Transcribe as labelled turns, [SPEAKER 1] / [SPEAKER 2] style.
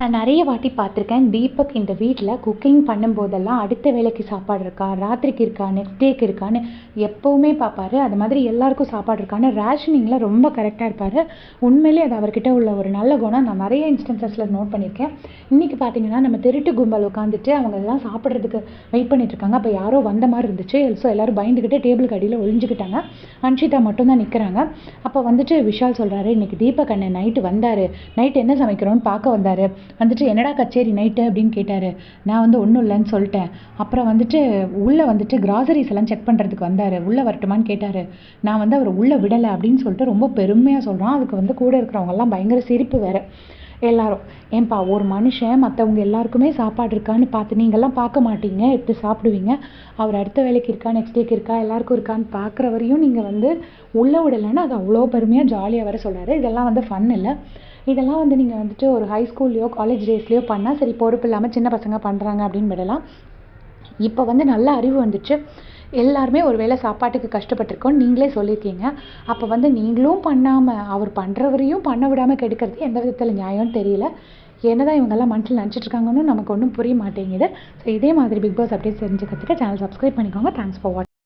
[SPEAKER 1] நான் நிறைய வாட்டி பார்த்துருக்கேன். தீபக் இந்த வீட்டில் குக்கிங் பண்ணும்போதெல்லாம் அடுத்த வேளைக்கு சாப்பாடு இருக்கா? ராத்திரிக்கு இருக்கா நெக்ஸ்ட் டேக்கு இருக்கான்னு எப்போவுமே பார்ப்பாரு. அது மாதிரி எல்லாருக்கும் சாப்பாடு இருக்கான்னு ரேஷனிங்கில் ரொம்ப கரெக்டாக இருப்பார். உண்மையிலே அது அவர்கிட்ட உள்ள ஒரு நல்ல குணம். நான் நிறைய இன்ஸ்டன்சஸில் நோட் பண்ணியிருக்கேன். இன்றைக்கி பார்த்தீங்கன்னா நம்ம திருட்டு கும்பல் உட்காந்துட்டு அவங்க எல்லாம் சாப்பிட்றதுக்கு வெயிட் பண்ணிட்டுருக்காங்க அப்போ யாரோ வந்த மாதிரி இருந்துச்சு. ஸோ எல்லோரும் பயந்துக்கிட்டு டேபிளுக்கு அடியில் ஒழிஞ்சுக்கிட்டாங்க அன்ஷிதா மட்டும்தான் நிற்கிறாங்க அப்போ வந்துட்டு விஷால் சொல்கிறாரு இன்றைக்கி தீபக் அண்ணன் நைட்டு வந்தார். நைட்டு என்ன சமைக்கிறோன்னு பார்க்க வந்தார். வந்துட்டு என்னடா கச்சேரி நைட்டு அப்படின்னு கேட்டார். நான் வந்து ஒன்றும் இல்லைன்னு சொல்லிட்டேன். அப்புறம் வந்துட்டு உள்ளே வந்துட்டு கிராசரிஸ் எல்லாம் செக் பண்ணுறதுக்கு வந்தார். உள்ளே வரட்டுமான்னு கேட்டார். நான் வந்து அவர் உள்ளே விடலை அப்படின்னு சொல்லிட்டு ரொம்ப பெருமையாக சொல்கிறான் அதுக்கு வந்து கூட இருக்கிறவங்கெல்லாம் பயங்கர சிரிப்பு வேறு. எல்லாரும் ஏன்பா ஒரு மனுஷன் மற்றவங்க எல்லாருக்குமே சாப்பாடு இருக்கான்னு பார்த்து நீங்கள்லாம் பார்க்க மாட்டீங்க. எடுத்து சாப்பிடுவீங்க. அவர் அடுத்த வேலைக்கு இருக்கா நெக்ஸ்ட் டேக்கு இருக்கா எல்லாருக்கும் இருக்கான்னு பார்க்குற வரையும் நீங்கள் வந்து உள்ளே விடலைன்னா அது அவ்வளோ பெருமையாக ஜாலியாக வர சொல்கிறாரு இதெல்லாம் வந்து ஃபன் இல்லை. இதெல்லாம் வந்து நீங்கள் வந்துட்டு ஒரு ஹை ஸ்கூல்லையோ காலேஜ் டேஸ்லையோ பண்ணால் சரி பொறுப்பு இல்லாமல் சின்ன பசங்க பண்ணுறாங்க அப்படின்னு விடலாம். இப்போ வந்து நல்ல அறிவு வந்துச்சு. எல்லாருமே ஒரு வேளை சாப்பாட்டுக்கு கஷ்டப்பட்டிருக்கோம் நீங்களே சொல்லியிருக்கீங்க. அப்போ வந்து நீங்களும் பண்ணாமல் அவர் பண்ணுறவரையும் பண்ண விடாமல் கெடுக்கிறது எந்த விதத்தில் நியாயம்னு தெரியல. என்னதான் இவங்கெல்லாம் மனசில் நினச்சிட்டு இருக்காங்கன்னு நமக்கு ஒன்றும் புரிய மாட்டேங்குது. ஸோ இதே மாதிரி பிக் பாஸ் அப்படியே தெரிஞ்சுக்கிறதுக்கு சேனல் சப்ஸ்கிரைப் பண்ணிக்கோங்க. Thanks for watch